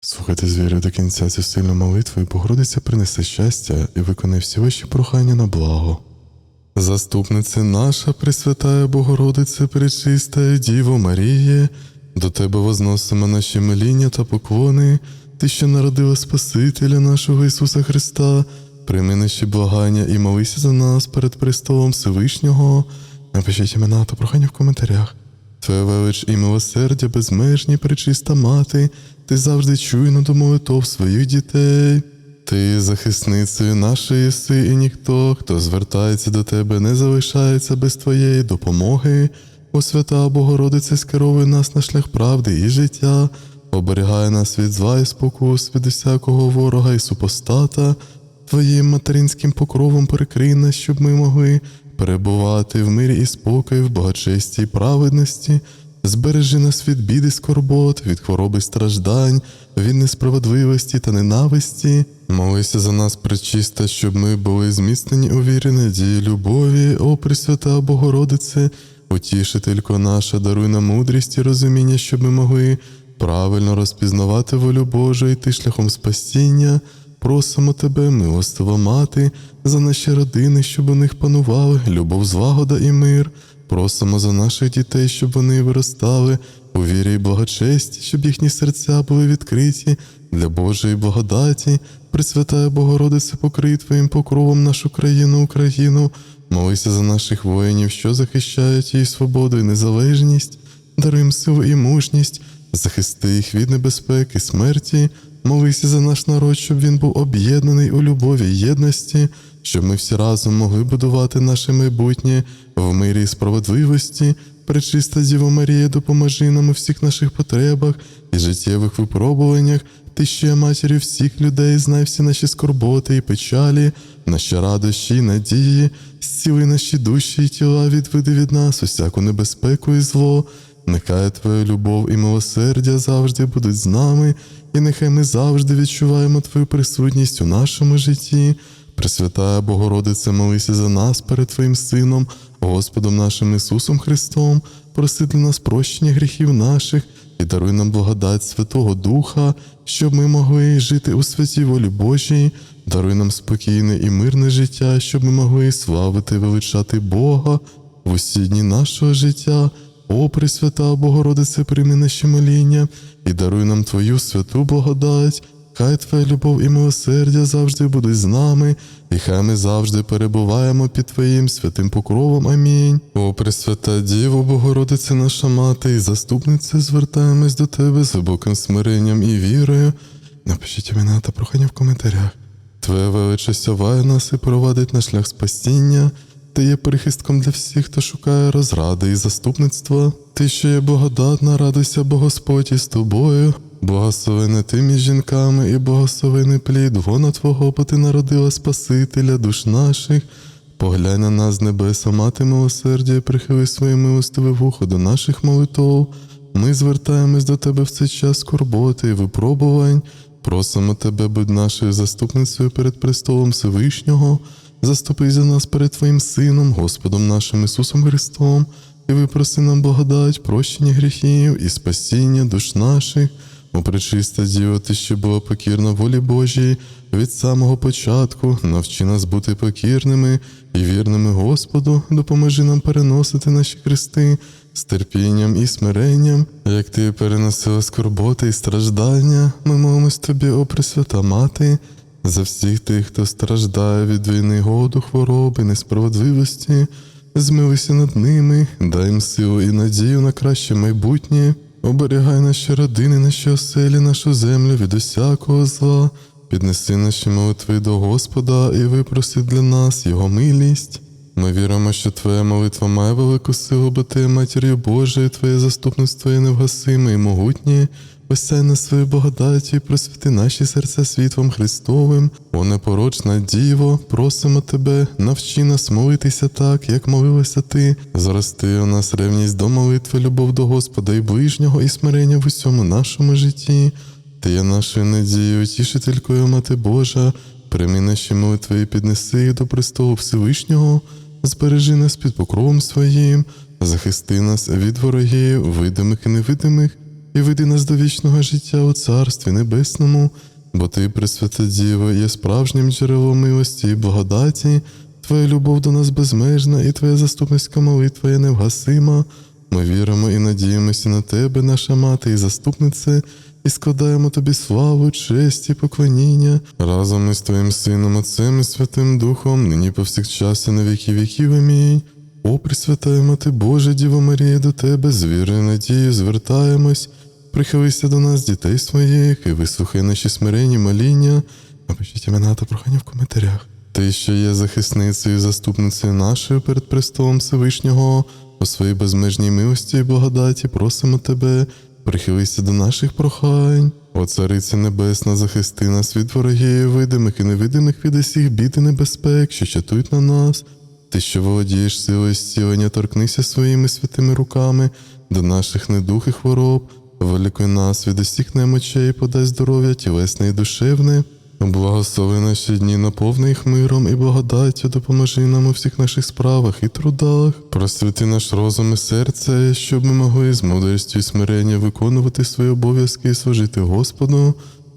Слухайте з до кінця цю сильну молитву, і Богородиця принесе щастя і виконає всі ваші прохання на благо. Заступниця наша, Пресвятая Богородице, Пречиста Діво Маріє, до Тебе возносимо наші моління та поклони, Ти, що народила Спасителя нашого Ісуса Христа, прийми наші благання і молися за нас перед престолом Всевишнього. Напишіть імена та прохання в коментарях. Твоя велич і милосердя безмежні, пречиста мати, ти завжди чуйно до молитов своїх дітей. Ти захисницею нашої єси, і ніхто, хто звертається до тебе, не залишається без твоєї допомоги. О свята Богородице, скеровуй нас на шлях правди і життя, оберігай нас від зла і спокус, від усякого ворога і супостата. Твоїм материнським покровом перекрий нас, щоб ми могли перебувати в мирі і спокої, в благочесті і праведності. Збережи нас від біди, скорбот, від хвороби страждань, від несправедливості та ненависті. Молися за нас, пречиста, щоб ми були зміцнені у вірі, надії, любові, о Пресвята Богородице, утішителько наша, даруй нам мудрість і розуміння, щоб ми могли правильно розпізнавати волю Божу і йти шляхом спасіння. Просимо тебе, милостива мати, за наші родини, щоб у них панували любов, злагода і мир. Просимо за наших дітей, щоб вони виростали у вірі і благочесті, щоб їхні серця були відкриті для Божої благодаті. Пресвятая Богородице, покрий Твоїм покровом нашу країну, Україну. Молися за наших воїнів, що захищають її свободу і незалежність. Даруй їм силу і мужність, захисти їх від небезпеки, смерті. Молися за наш народ, щоб він був об'єднаний у любові й єдності, щоб ми всі разом могли будувати наше майбутнє в мирі і справедливості. Пречиста Діво Марія, допоможи нам у всіх наших потребах і життєвих випробуваннях. Ти є матір'ю всіх людей, знай всі наші скорботи і печалі, наші радощі й надії, зціли наші душі і тіла, відведи від нас усяку небезпеку і зло. Нехай Твоя любов і милосердя завжди будуть з нами, і нехай ми завжди відчуваємо Твою присутність у нашому житті. Пресвятая Богородице, молися за нас перед Твоїм Сином, Господом нашим Ісусом Христом, проси для нас прощення гріхів наших і даруй нам благодать Святого Духа, щоб ми могли жити у святій волі Божій, даруй нам спокійне і мирне життя, щоб ми могли славити і величати Бога в усі дні нашого життя. О, Пресвята Богородице, прийми наші моління і даруй нам Твою святу благодать. Хай Твоя любов і милосердя завжди будуть з нами, і хай ми завжди перебуваємо під Твоїм святим покровом. Амінь. О, Пресвята Діво, Богородице наша мати і заступниця, звертаємось до Тебе з глибоким смиренням і вірою. Напишіть імена та прохання в коментарях. Твоя велича сяває нас і провадить на шлях спасіння. Ти є прихистком для всіх, хто шукає розради і заступництва. Ти, що є благодатна, радуйся, бо Господь із тобою. Благословене ти між жінками, і благословений плід вона Твого, бо ти народила Спасителя душ наших. Поглянь на нас небеса, мати милосердя, прихили своє милостиве вухо до наших молитов. Ми звертаємось до тебе в цей час скорботи і випробувань. Просимо тебе, будь нашою заступницею перед престолом Всевишнього. Заступи за нас перед Твоїм Сином, Господом нашим Ісусом Христом, і випроси нам благодать, прощення гріхів і спасіння душ наших. О, пречиста Діво, ти що була покірна волі Божій від самого початку, навчи нас бути покірними і вірними Господу, допоможи нам переносити наші хрести з терпінням і смиренням, як ти переносила скорботи і страждання. Ми молимось тобі, о Пресвята Мати, за всіх тих, хто страждає від війни, голоду, хвороби, несправедливості. Змилися над ними, дай їм силу і надію на краще майбутнє. Оберігай наші родини, наші оселі, нашу землю від усякого зла. Піднеси наші молитви до Господа і випроси для нас Його милість. Ми віримо, що Твоя молитва має велику силу, бо ти матір'ю Божою, Твоє заступництво є невгасиме і могутнє. Осяй на свою благодаті і просвіти наші серця світлом Христовим. О непорочна Діво, просимо Тебе, навчи нас молитися так, як молилася Ти. Зрости у нас ревність до молитви, любов до Господа і ближнього, і смирення в усьому нашому житті. Ти є нашою надією, тішителькою, Мати Божа, прийми наші молитви і піднеси їх до престолу Всевишнього, збережи нас під покровом своїм, захисти нас від ворогів, видимих і невидимих, і веди нас до вічного життя у Царстві Небесному, бо Ти, Пресвята Діва, є справжнім джерелом милості і благодаті, Твоя любов до нас безмежна, і Твоя заступницька молитва є невгасима. Ми віримо і надіємося на Тебе, наша мати і заступнице, і складаємо Тобі славу, честь і поклоніння разом із Твоїм Сином, Отцем і Святим Духом, нині повсякчас і на віки віків. Амінь. О, Пресвятая Мати Божа, Діво Марія, до Тебе з вірою надією звертаємось. Прихилися до нас, дітей своїх, і вислухай наші смиренні моління. Напишіть імена та прохання в коментарях. Ти, що є захисницею заступницею нашою перед престолом Всевишнього, у своїй безмежній милості і благодаті просимо тебе, прихилися до наших прохань. О Цариця Небесна, захисти нас від ворогів, видимих і невидимих від усіх бід і небезпек, що чатують на нас. Ти, що володієш силою зцілення, торкнися своїми святими руками до наших недух і хвороб, вилікуй нас від усіх немочей, подай здоров'я тілесне і душевне. Благослови наші дні, наповни їх миром і благодаттю, допоможи нам у всіх наших справах і трудах. Просвіти наш розум і серце, щоб ми могли з мудрістю і смирення виконувати свої обов'язки і служити Господу.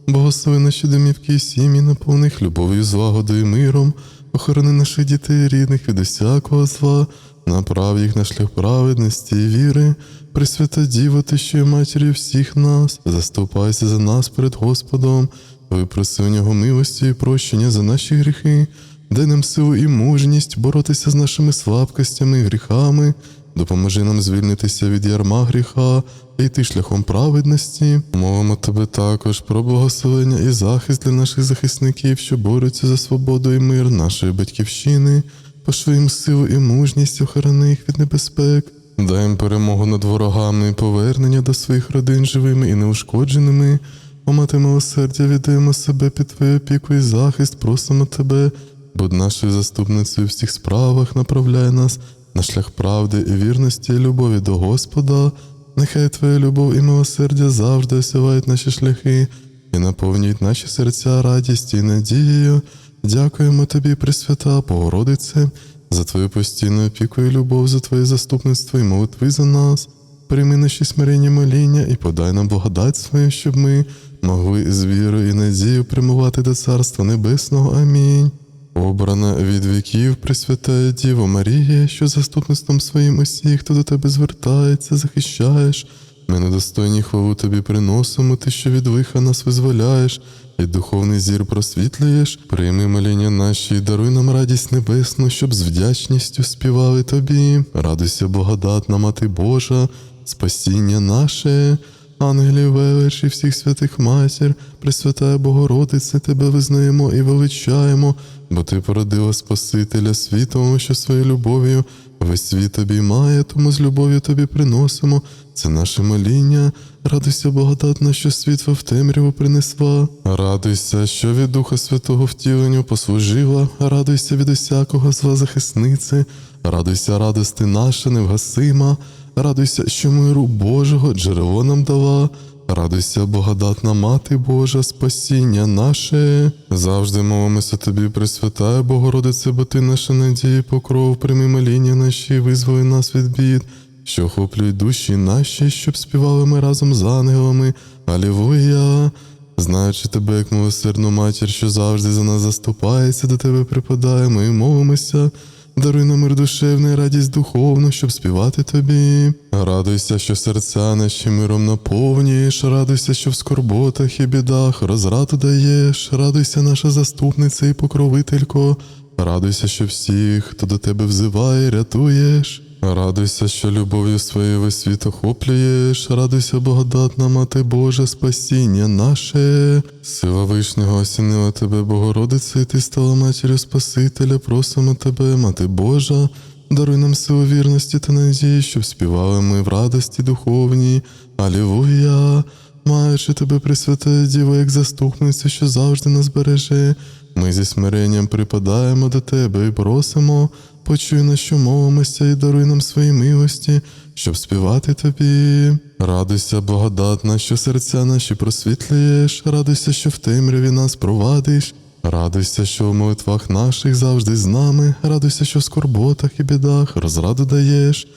Благослови наші домівки і сім'ї, наповни їх любов'ю, злагодою і миром, охорони наших дітей і рідних від усякого зла, направ їх на шлях праведності і віри. Пресвята Діво, ти що є матір'ю всіх нас, заступайся за нас перед Господом. Випроси у нього милості і прощення за наші гріхи, дай нам силу і мужність боротися з нашими слабкостями і гріхами, допоможи нам звільнитися від ярма гріха і йти шляхом праведності. Мовимо тебе також про благословення і захист для наших захисників, що борються за свободу і мир нашої батьківщини, пошли їм силу і мужність, охорони їх від небезпек. Дай їм перемогу над ворогами і повернення до своїх родин живими і неушкодженими. О, мати милосердя, віддаємо себе під твою опіку і захист, просимо тебе, будь нашою заступницею у всіх справах, направляй нас на шлях правди і вірності і любові до Господа. Нехай Твоя любов і милосердя завжди осявають наші шляхи і наповнюють наші серця радістю і надією. Дякуємо тобі, Пресвята, Богородице, за твою постійну опіку і любов, за твоє заступництво і молитви за нас. Прийми наші смиренні моління і подай нам благодать свою, щоб ми могли з вірою і надією прямувати до Царства Небесного. Амінь. Обрана від віків Пресвятая Діво Марія, що заступництвом своїм усіх, хто до тебе звертається, захищаєш. Ми недостойні хвалу тобі приносимо, ти, що від лиха нас визволяєш, і духовний зір просвітлюєш, прийми моління наші, і даруй нам радість небесну, щоб з вдячністю співали тобі. Радуйся, благодатна Мати Божа, спасіння наше. Ангелів велич і всіх святих матір, Пресвятая Богородице, Тебе визнаємо і величаємо, бо Ти породила Спасителя світу, що своєю любов'ю весь світ обіймає, тому з любов'ю Тобі приносимо. Це наше моління. Радуйся, благодатна, що світло в темряву принесла. Радуйся, що від Духа Святого втіленню послужила. Радуйся від усякого зла захисниці. Радуйся, радости наша невгасима. Радуйся, що миру Божого джерело нам дала. Радуйся, благодатна Мати Божа, спасіння наше. Завжди молимося тобі, Пресвятая Богородице, бо ти наша надія, покров, прийми моління наші, визволи нас від бід, що охоплюють душі наші, щоб співали ми разом з ангелами. Алілуя! Знаючи тебе, як милосердну матір, що завжди за нас заступається, до тебе припадаємо і молимося. Даруй нам мир душевний, радість духовну, щоб співати тобі. Радуйся, що серця наші миром наповнюєш, радуйся, що в скорботах і бідах розраду даєш, радуйся, наша заступниця і покровителько, радуйся, що всіх, хто до тебе взиває, рятуєш. Радуйся, що любов'ю своєю весь світ охоплюєш, радуйся, благодатна Мати Божа, спасіння наше. Сила вишнього осінила тебе, Богородице, і ти стала матір'ю Спасителя, просимо тебе, Мати Божа, даруй нам силу вірності та надії, щоб співали ми в радості духовній. Алілуя! Маючи тебе, Пресвятая Діва, як заступницю, що завжди нас береже, ми зі смиренням припадаємо до тебе і просимо, почуй на що мовимося і даруй нам свої милості, щоб співати тобі. Радуйся, благодатна, що серця наші просвітлюєш, радуйся, що в темряві нас провадиш. Радуйся, що в молитвах наших завжди з нами, радуйся, що в скорботах і бідах розраду даєш,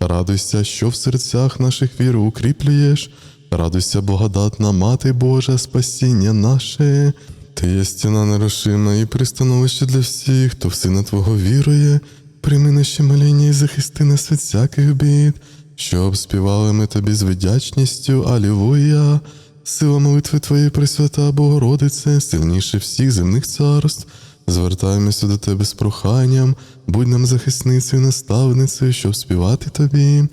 радуйся, що в серцях наших віру укріплюєш, Радуйся, благодатна Мати Божа, спасіння наше. Ти є стіна нерушима і пристановище для всіх, хто в сина Твого вірує. Прийми наші моління і захисти нас від всяких бід, щоб співали ми тобі з вдячністю, Алілуя. Сила молитви Твоєї Пресвята Богородице, сильніше всіх земних царств. Звертаємося до Тебе з проханням, будь нам захисницею, наставницею, щоб співати Тобі.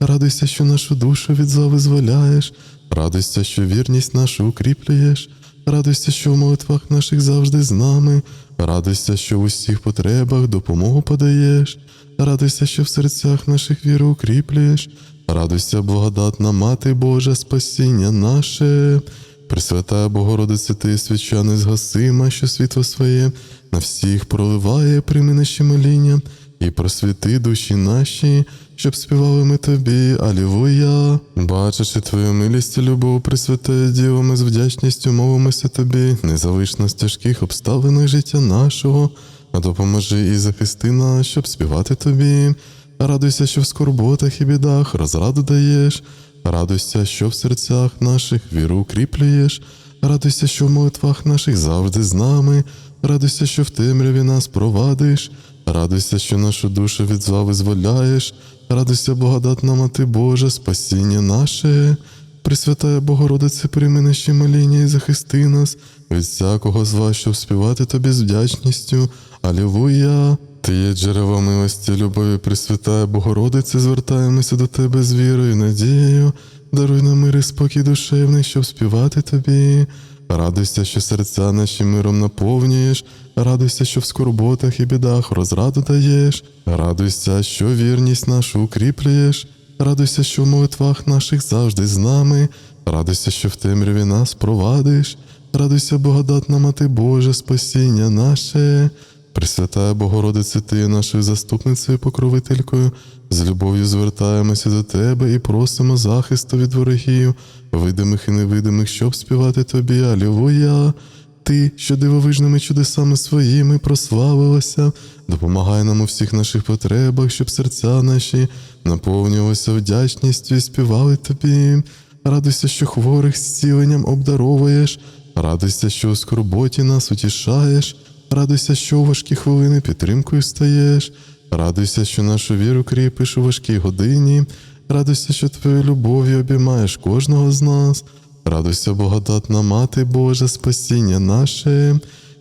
Радуйся, що нашу душу від зла визволяєш, радуйся, що вірність нашу укріплюєш, радуйся, що в молитвах наших завжди з нами, радуйся, що в усіх потребах допомогу подаєш, радуйся, що в серцях наших віру укріплюєш, радуйся, благодатна Мати Божа, спасіння наше. Пресвятая Богородице, ти свіча незгасима, що світло своє. На всіх проливає, прийми наші моління і просвіти душі наші, щоб співали ми тобі, Алілуя. Бачачи твою милість і любов, Пресвятая Діво, ми з вдячністю мовимося тобі, не залиш нас тяжких обставинах життя нашого, а допоможи і захисти нас, щоб співати тобі. Радуйся, що в скорботах і бідах розраду даєш. Радуйся, що в серцях наших віру укріплюєш, радуйся, що в молитвах наших завжди з нами, радуйся, що в темряві нас провадиш, радуйся, що нашу душу від зла визволяєш, радуйся, благодатна Мати Божа, спасіння наше. Пресвятая Богородице, прийми наші моління і захисти нас від всякого зла, щоб співати тобі з вдячністю. Алілуя! Ти є джерело милості, любові, Пресвятая Богородице, звертаємося до Тебе з вірою і надією. Даруй нам мир і спокій душевний, щоб співати тобі. Радуйся, що серця наші миром наповнюєш, радуйся, що в скорботах і бідах розраду даєш, радуйся, що вірність нашу укріплюєш, радуйся, що в молитвах наших завжди з нами, радуйся, що в темряві нас провадиш, радуйся, благодатна Мати Божа, спасіння наше. Пресвятая Богородице, Ти є нашою заступницею покровителькою, з любов'ю звертаємося до Тебе і просимо захисту від ворогів, видимих і невидимих, щоб співати Тобі. Алілуя! Ти, що дивовижними чудесами своїми прославилася, допомагай нам у всіх наших потребах, щоб серця наші наповнювалися вдячністю і співали Тобі. Радуйся, що хворих зціленням обдаровуєш, радуйся, що у скорботі нас утішаєш. Радуйся, що у важкі хвилини підтримкою стаєш, радуйся, що нашу віру кріпиш у важкій годині, радуйся, що твоєю любов'ю обіймаєш кожного з нас, радуйся, благодатна Мати Божа, спасіння наше.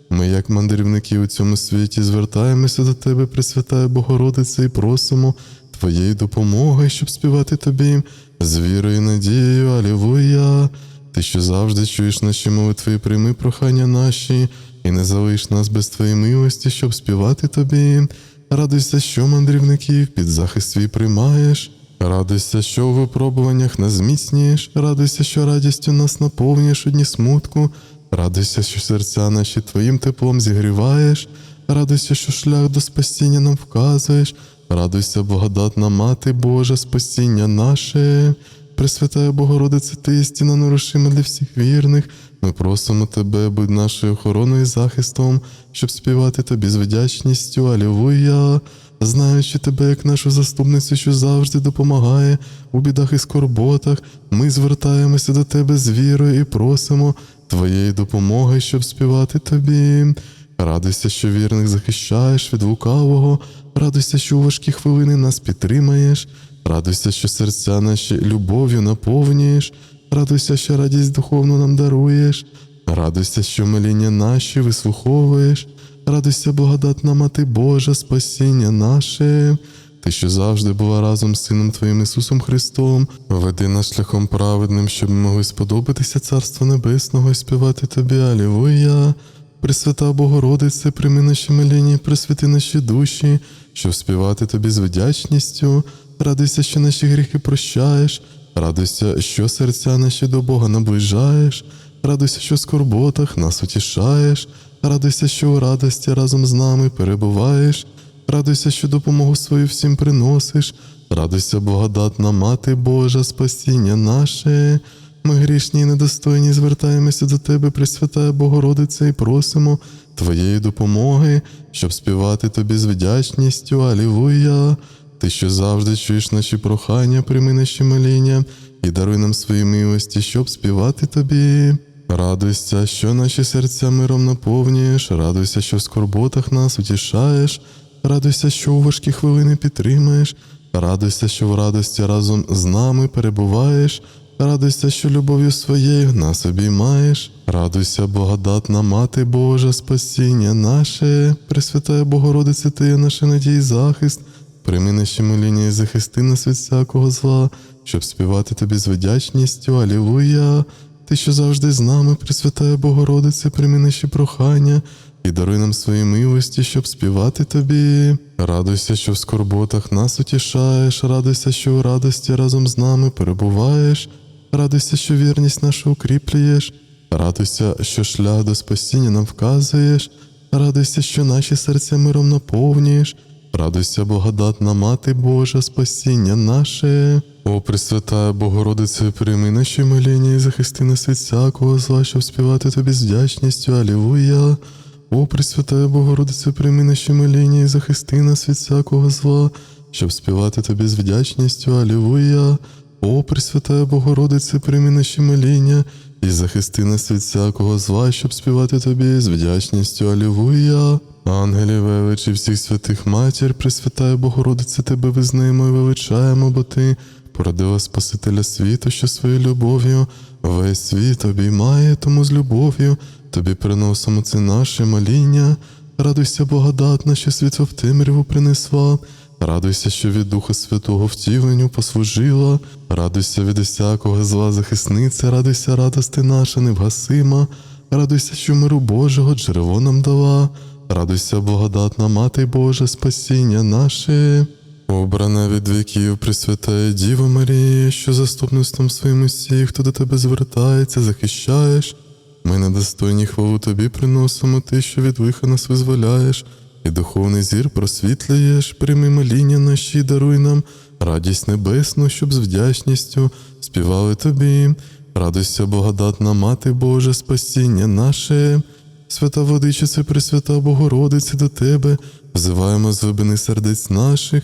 Ми, як мандрівники у цьому світі, звертаємося до Тебе, Пресвятая Богородице, і просимо Твоєї допомоги, щоб співати Тобі з вірою і надією. Алілуя! Ти, що завжди чуєш наші молитви, прийми прохання наші і не залиш нас без твоєї милості, щоб співати тобі. Радуйся, що мандрівників під захист свій приймаєш. Радуйся, що у випробуваннях нас зміцнюєш, радуйся, що радістю нас наповнюєш у дні смутку, радуйся, що серця наші твоїм теплом зігріваєш, радуйся, що шлях до спасіння нам вказуєш, радуйся, благодатна Мати Божа, спасіння наше. Пресвятая Богородице, ти є стіна нерушима для всіх вірних. Ми просимо тебе, будь нашою охороною і захистом, щоб співати тобі з вдячністю. Алілуя! Знаючи тебе, як нашу заступницю, що завжди допомагає у бідах і скорботах, ми звертаємося до тебе з вірою і просимо твоєї допомоги, щоб співати тобі. Радуйся, що вірних захищаєш від лукавого, радуйся, що у важкі хвилини нас підтримаєш, радуйся, що серця наші любов'ю наповнюєш, радуйся, що радість духовну нам даруєш, радуйся, що моління наші вислуховуєш, радуйся, благодатна Мати Божа, спасіння наше. Ти, що завжди була разом з Сином Твоїм Ісусом Христом, веди нас шляхом праведним, щоб ми могли сподобатися Царства Небесного і співати Тобі. Алілуя! Пресвята Богородице, прийми наші моління, і присвяти наші душі, щоб співати тобі з вдячністю. Радуйся, що наші гріхи прощаєш, радуйся, що серця наші до Бога наближаєш, радуйся, що в скорботах нас утішаєш, радуйся, що у радості разом з нами перебуваєш, радуйся, що допомогу свою всім приносиш, радуйся, благодатна Мати Божа, спасіння наше. Ми грішні і недостойні звертаємося до Тебе, Пресвятая Богородице, і просимо Твоєї допомоги, щоб співати Тобі з вдячністю. Алілуя! Ти, що завжди чуєш наші прохання, прийми наші моління і даруй нам свої милості, щоб співати тобі. Радуйся, що наші серця миром наповнюєш, радуйся, що в скорботах нас утішаєш, радуйся, що у важкі хвилини підтримаєш, радуйся, що в радості разом з нами перебуваєш, радуйся, що любов'ю своєю нас обіймаєш, радуйся, благодатна Мати Божа, спасіння наше, Пресвятая Богородице, Ти наша надія і захист, прийми наші моління і захисти нас від всякого зла, щоб співати тобі з вдячністю, Алілуя. Ти, що завжди з нами, Пресвятая Богородице, прийми наші прохання і даруй нам свої милості, щоб співати тобі. Радуйся, що в скорботах нас утішаєш, радуйся, що у радості разом з нами перебуваєш, радуйся, що вірність нашу укріплюєш, радуйся, що шлях до спасіння нам вказуєш, радуйся, що наші серця миром наповнюєш. Радуйся, благодатна Мати Божа, спасіння наше. О, Пресвятая Богородице, прийми наші моління і захисти нас від всякого зла, щоб співати тобі з вдячністю. Алілуя. О, Пресвятая Богородице, прийми наші моління і захисти нас від всякого зла, щоб співати тобі з вдячністю. Алілуя. О, Пресвятая Богородице, прийми наші моління і захисти нас від всякого зла, щоб співати тобі з вдячністю. Алілуя. Ангелів величі всіх святих матір, Пресвятая Богородице, тебе визнаємо і величаємо, бо ти породила Спасителя світу, що своєю любов'ю весь світ обіймає, тому з любов'ю тобі приносимо це наше моління. Радуйся, благодатна, що світло в темряву принесла. Радуйся, що від Духа Святого втіленню послужила, радуйся від усякого зла захисниця, радуйся, радости наша невгасима, радуйся, що миру Божого джерело нам дала, радуйся, благодатна Мати Божа, спасіння наше. Обрана від віків Пресвятая Діва Марія, що заступництвом своїм усіх, хто до тебе звертається, захищаєш. Ми недостойні хвалу тобі приносимо, ти, що від лиха нас визволяєш, і духовний зір просвітлюєш, прийми моління наші, даруй нам радість небесну, щоб з вдячністю співали тобі. Радуйся, благодатна Мати Божа, спасіння наше. Свята Водичице, Пресвята Богородице, до Тебе, взиваємо з глибини сердець наших.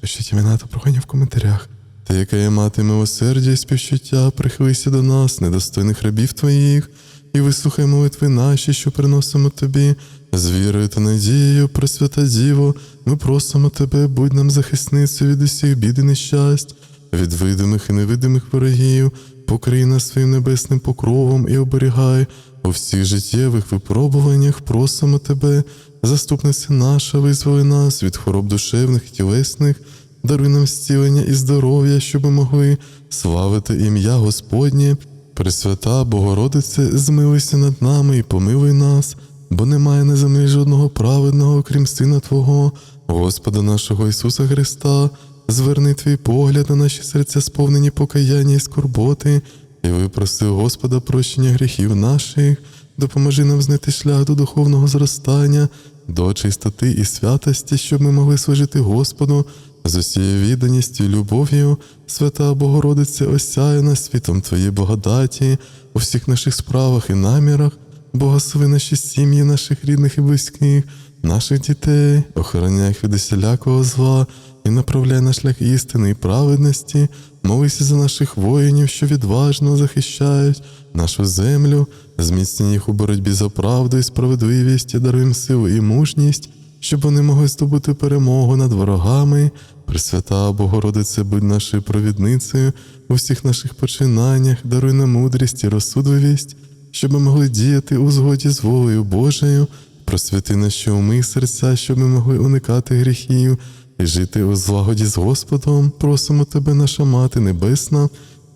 Пишіть імена та прохання в коментарях. Ти, яка є мати милосердя і співчуття, прихилися до нас, недостойних рабів Твоїх, і вислухай молитви наші, що приносимо Тобі, з вірою та надією, Пресвята Діво, ми просимо Тебе, будь нам захисницею від усіх бід і нещасть, від видимих і невидимих ворогів, покрий нас своїм небесним покровом і оберігай. У всіх життєвих випробуваннях, просимо Тебе, заступниця наша, визволи нас від хвороб душевних і тілесних, даруй нам зцілення і здоров'я, щоб ми могли славити ім'я Господнє. Пресвята Богородице, змилуйся над нами і помилуй нас, бо немає на землі жодного праведного, окрім Сина Твого, Господа нашого Ісуса Христа. Зверни твій погляд на наші серця, сповнені покаяння і скорботи, і випроси Господа прощення гріхів наших, допоможи нам знайти шлях до духовного зростання, до чистоти і святості, щоб ми могли служити Господу з усією відданістю любов'ю, свята Богородице, осяє нас світом Твоєї благодаті у всіх наших справах і намірах, благослови наші сім'ї, наших рідних і близьких, наших дітей, охороняй їх від усілякого зла і направляй на шлях істини і праведності, молися за наших воїнів, що відважно захищають нашу землю, зміцній їх у боротьбі за правду і справедливість, і даруй силу і мужність, щоб вони могли здобути перемогу над ворогами. Пресвята Богородице, будь нашою провідницею у всіх наших починаннях, даруй нам мудрість і розсудливість, щоб ми могли діяти у згоді з волею Божою, просвіти наші уми серця, щоб ми могли уникати гріхів і жити у злагоді з Господом. Просимо Тебе, наша Мати Небесна,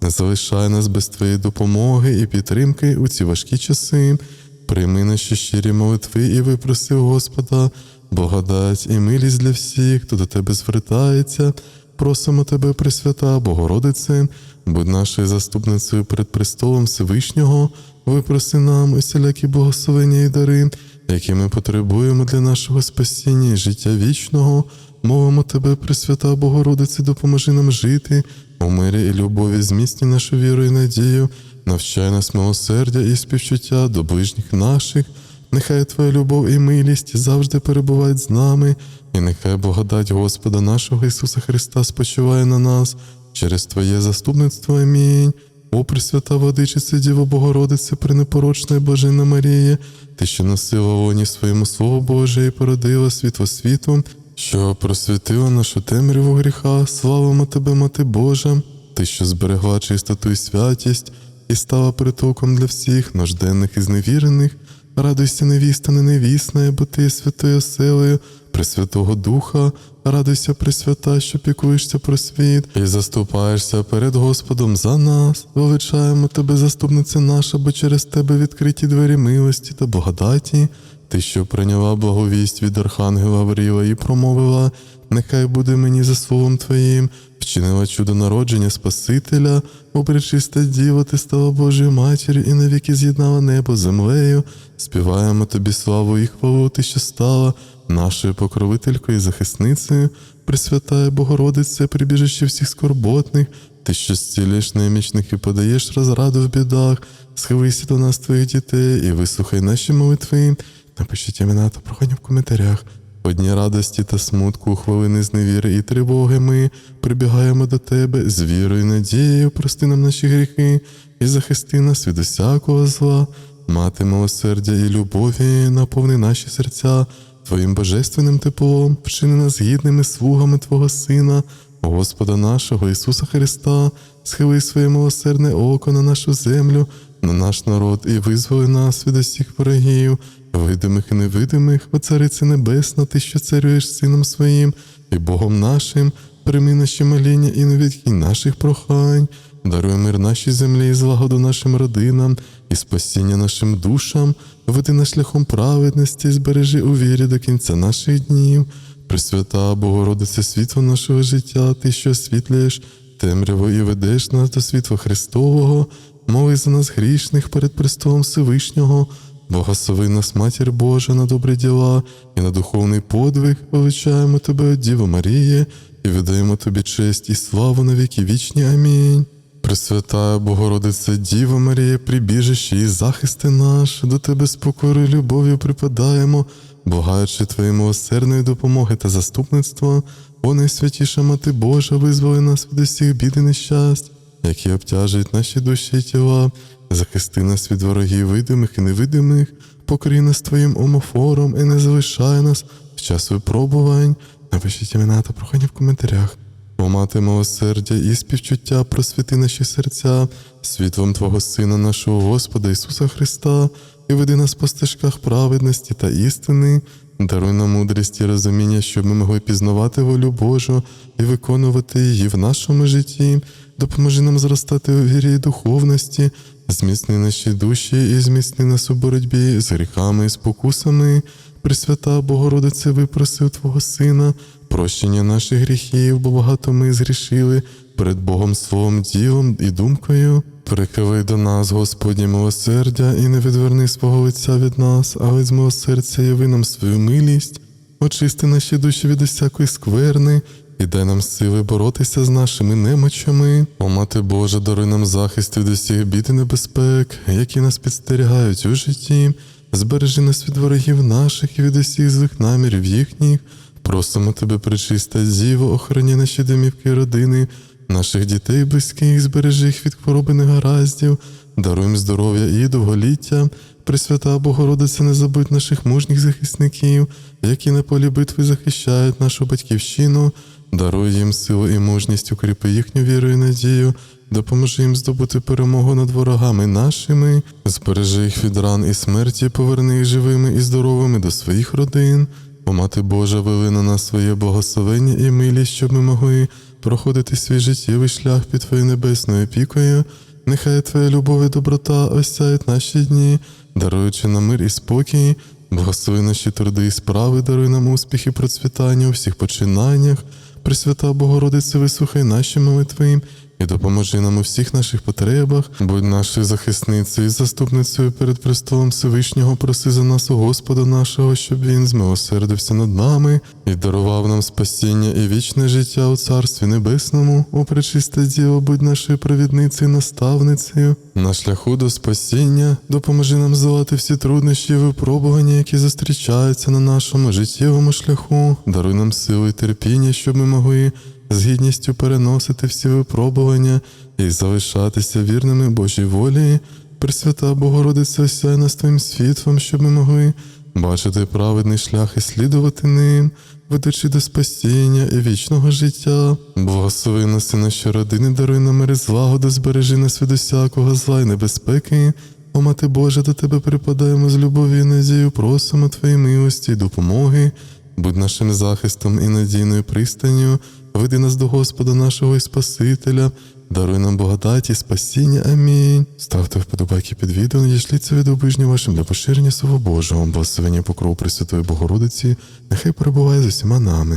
не залишай нас без Твоєї допомоги і підтримки у ці важкі часи. Прийми наші щирі молитви і випроси у Господа, благодать і милість для всіх, хто до Тебе звертається. Просимо Тебе, Пресвята, Богородице, будь нашою заступницею перед престолом Всевишнього, випроси нам усілякі благословення і дари, які ми потребуємо для нашого спасіння і життя вічного. Мовимо Тебе, Пресвята Богородице, допоможи нам жити у мирі і любові, зміцні нашу віру і надію, навчай нас милосердя і співчуття до ближніх наших. Нехай Твоя любов і милість завжди перебувають з нами, і нехай благодать Господа нашого Ісуса Христа спочиває на нас через Твоє заступництво. Амінь. О, Пресвята Владичице, Діво Богородице, пренепорочна і Блаженна Марія, Ти, що носила в лоні своєму Слово Боже і породила світло світу, що просвітила нашу темряву гріха, славимо Тебе, Мати Божа, Ти, що зберегла чистоту і святість, і стала притулком для всіх нужденних і зневірених. Радуйся, невіста, не невісна, бо ти святою оселею, Пресвятого Духа, радуйся, Пресвята, що піклуєшся про світ, і заступаєшся перед Господом за нас. Величаємо тебе, заступниця наша, бо через тебе відкриті двері милості та благодаті. Ти, що прийняла благовість від Архангела Авріла і промовила, нехай буде мені за словом Твоїм, вчинила чудо народження Спасителя, о пречиста діва, ти стала Божою матір'ю і навіки з'єднала небо з землею. Співаємо тобі славу і хвалу, ти, що стала нашою покровителькою і захисницею, Пресвятая Богородице, прибіжище всіх скорботних, ти, що зцілюєш немічних і подаєш розраду в бідах, схилися до нас твоїх дітей і вислухай наші молитви. Напишіть імена та прохання в коментарях. В дні радості та смутку, хвилини зневіри і тривоги ми прибігаємо до тебе з вірою і надією, прости нам наші гріхи і захисти нас від усякого зла. Мати милосердя і любові, наповни наші серця Твоїм божественним теплом, вчини нас гідними слугами Твого Сина, Господа нашого Ісуса Христа, схили своє милосердне око на нашу землю, на наш народ і визволи нас від усіх ворогів, видимих і невидимих, о Царице Небесна, Ти, що царюєш Сином Своїм і Богом нашим, прийми наші моління і не наших прохань. Даруй мир нашій землі і злагоду нашим родинам, і спасіння нашим душам, веди нас шляхом праведності, збережи у вірі до кінця наших днів. Пресвята Богородице, світло нашого життя, Ти, що освітлюєш темряву і ведеш нас до світла Христового, моли за нас грішних перед престолом Всевишнього, благослови нас, Матір Божа, на добрі діла і на духовний подвиг, величаємо Тебе, Діво Маріє, і віддаємо Тобі честь і славу на віки вічні. Амінь. Пресвятая Богородице, Діво Марія, прибіжище і захисти наш, до Тебе з покорою любов'ю припадаємо, благаючи Твоєї милосердної допомоги та заступництва, о найсвятіша Мати Божа, визволи нас від усіх бід і нещасть, які обтяжують наші душі і тіла, захисти нас від ворогів видимих і невидимих, покрий нас Твоїм омофором і не залишай нас в час випробувань. Напишіть імена та прохання в коментарях. О мати милосердя і співчуття просвіти наші серця, світлом Твого Сина, нашого Господа Ісуса Христа, і веди нас по стежках праведності та істини, даруй нам мудрість і розуміння, щоб ми могли пізнавати волю Божу і виконувати її в нашому житті, допоможи нам зростати у вірі і духовності, зміцни наші душі і зміцни нас у боротьбі з гріхами і спокусами. Пресвята Богородице, випросив Твого Сина, прощення наших гріхів, бо багато ми згрішили перед Богом Словом, ділом і думкою. Прихили до нас, Господні, милосердя, і не відверни свого лиця від нас, але з мого серця яви нам свою милість, очисти наші душі від усякої скверни, і дай нам сили боротися з нашими немочами. О, Мати Божа, даруй нам захист від усіх бід і небезпек, які нас підстерігають у житті. Збережи нас від ворогів наших і від усіх злих намірів їхніх. Просимо тебе, пречиста діво, охороні наші домівки родини, наших дітей, близьких, збережи їх від хвороби негараздів, даруй їм здоров'я і довголіття. Пресвята Богородиця, не забудь наших мужніх захисників, які на полі битви захищають нашу батьківщину, даруй їм силу і мужність, укріпи їхню віру і надію. Допоможи їм здобути перемогу над ворогами нашими, збережи їх від ран і смерті, поверни їх живими і здоровими до своїх родин. О, Мати Божа, вели на нас своє благословення і милість, щоб ми могли проходити свій життєвий шлях під Твоєю небесною опікою. Нехай Твоя любов і доброта осяють наші дні, даруючи нам мир і спокій, благослови наші труди і справи, даруй нам успіх і процвітання у всіх починаннях. Пресвята Богородице, вислухай наші молитви і допоможи нам у всіх наших потребах, будь нашою захисницею і заступницею перед престолом Всевишнього, проси за нас у Господа нашого, щоб Він змилосердився над нами і дарував нам спасіння і вічне життя у Царстві Небесному. О, пречиста Діво, будь нашою провідницею, наставницею. На шляху до спасіння допоможи нам здолати всі труднощі і випробування, які зустрічаються на нашому життєвому шляху. Даруй нам сили і терпіння, щоб ми могли з гідністю переносити всі випробування і залишатися вірними Божій волі. Пресвята Богородиця, осяй нас твоїм світлом, щоб ми могли бачити праведний шлях і слідувати ним, ведучи до спасіння і вічного життя. Благослови нас і наші родини, даруй нам мир і злагоду, збережи нас від усякого зла і небезпеки. О, Мати Божа, до Тебе припадаємо з любов'ю і надією, просимо Твоєї милості і допомоги. Будь нашим захистом і надійною пристанню, веди нас до Господа нашого і Спасителя, даруй нам благодаті, спасіння. Амінь. Ставте вподобайки під відео, надішліться від обижня вашим для поширення Слова Божого, благословення покров Пресвятої Богородиці, нехай перебуває з усіма нами.